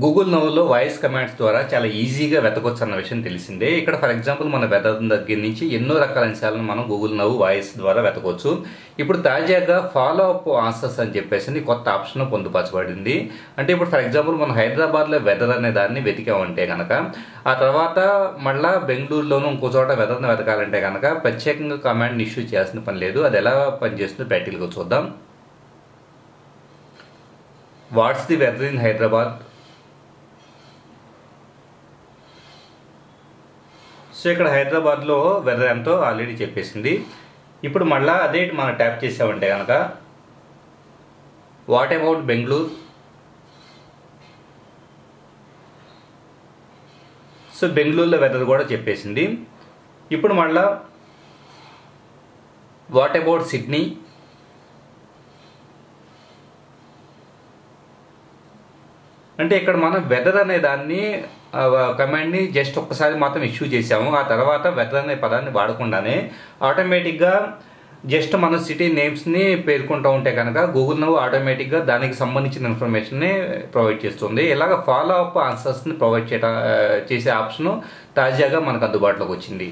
Google నవ్లో voice commands ద్వారా చాలా ఈజీగా వెతకొచ్చు అన్న విషయం తెలిసిందే. ఇక్కడ ఫర్ ఎగ్జాంపుల్ మన వెదర్ దగ్గర నుంచి ఎన్నో రకాల అంశాలను మనం గూగుల్ నవ్వు వాయిస్ ద్వారా వెతకొచ్చు. ఇప్పుడు తాజాగా ఫాలో అప్ ఆన్సర్స్ అని చెప్పేసి కొత్త ఆప్షన్ పొందుపరచబడింది. అంటే ఇప్పుడు ఫర్ ఎగ్జాంపుల్ మనం హైదరాబాద్లో వెదర్ అనే దాన్ని వెతికామంటే కనుక ఆ తర్వాత మళ్ళా బెంగళూరులోనూ ఇంకో చోట వెదర్ని వెతకాలంటే కనుక ప్రత్యేకంగా కమాండ్ ఇష్యూ చేయాల్సిన పని లేదు. అది ఎలా పనిచేస్తుందో ప్రాక్టికల్గా చూద్దాం. What's the weather in Hyderabad so ఇక్కడ హైదరాబాద్లో వెదర్ ఎంతో ఆల్రెడీ చెప్పేసింది. ఇప్పుడు మళ్ళా అదే మనం ట్యాప్ చేసామంటే కనుక వాట్ అబౌట్ బెంగళూరు? సో బెంగళూరులో వెదర్ కూడా చెప్పేసింది. ఇప్పుడు మళ్ళా వాట్ అబౌట్ సిడ్నీ? అంటే ఇక్కడ మనం వెదర్ అనే దాన్ని కమాండ్ని జస్ట్ ఒక్కసారి మాత్రం ఇష్యూ చేసాము ఆ తర్వాత వెదర్ అనే పదాన్ని వాడకుండానే ఆటోమేటిక్గా జస్ట్ మన సిటీ నేమ్స్ని పేర్కొంటూ ఉంటే కనుక గూగుల్ నవ్వు ఆటోమేటిక్గా దానికి సంబంధించిన ఇన్ఫర్మేషన్ని ప్రొవైడ్ చేస్తుంది. ఇలాగ ఫాలో అప్ ఆన్సర్స్ని ప్రొవైడ్ చేయట చేసే ఆప్షన్ తాజాగా మనకు అందుబాటులోకి వచ్చింది.